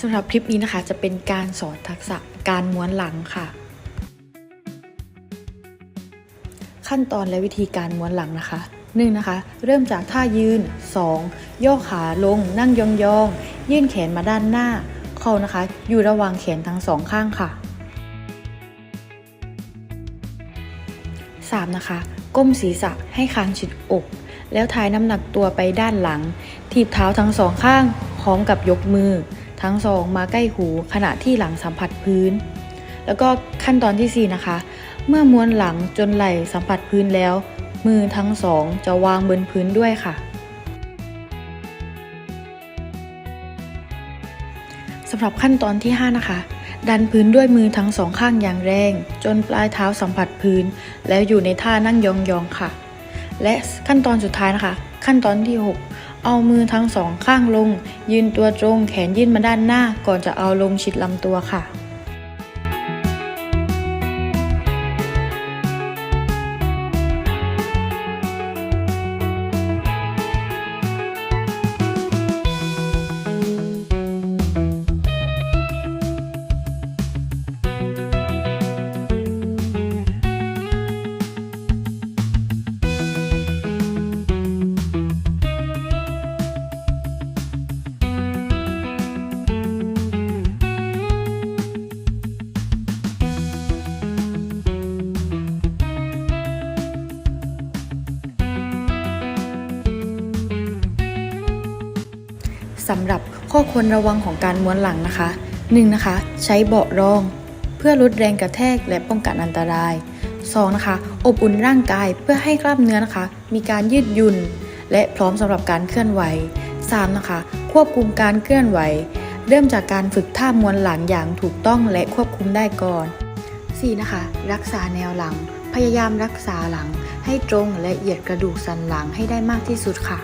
สำหรับคลิปนี้นะคะจะเป็นการสอนทักษะการม้วนหลังค่ะ ขั้นตอนและวิธีการม้วนหลังนะคะหนึ่งนะคะเริ่มจากท่ายืน 2. ย่อขาลง นั่งยองๆ ยื่นแขนมาด้านหน้า เข่านะคะ อยู่ระหว่างแขนทั้งสองข้างค่ะ 3. นะคะ ก้มศีรษะให้คางชิดอก แล้วถ่ายน้ำหนักตัวไปด้านหลังทีบเท้าทั้งสองข้าง พร้อมกับยกมือ ทั้งสองมาใกล้หูขณะที่หลังสัมผัสพื้น แล้วก็ขั้นตอนที่ 4 นะคะ เมื่อม้วนหลังจนไหล่สัมผัสพื้นแล้ว มือทั้งสองจะวางบนพื้นด้วยค่ะสำหรับขั้นตอนที่ 5 นะคะ ดันพื้นด้วยมือทั้งสองข้างอย่างแรง จนปลายเท้าสัมผัสพื้น แล้วอยู่ในท่านั่งยองๆค่ะ และขั้นตอนสุดท้ายนะคะ ขั้นตอนที่ 6 เอามือทั้งสองข้างลง ยืนตัวตรง แขนยื่นมาด้านหน้า ก่อนจะเอาลงชิดลำตัวค่ะ สำหรับข้อควรระวังของการม้วนหลังนะคะ 1. นะคะ ใช้เบาะรอง เพื่อลดแรงกระแทกและป้องกันอันตราย 2. นะคะ อบอุ่นร่างกายเพื่อให้กล้ามเนื้อนะคะ มีการยืดหยุ่น และพร้อมสำหรับการเคลื่อนไหว 3. นะคะ ควบคุมการเคลื่อนไหว เริ่มจากการฝึกท่าม้วนหลังอย่างถูกต้องและควบคุมได้ก่อน 4. นะคะ รักษาแนวหลัง พยายามรักษาหลังให้ตรงและเหยียดกระดูกสันหลังให้ได้มากที่สุดค่ะ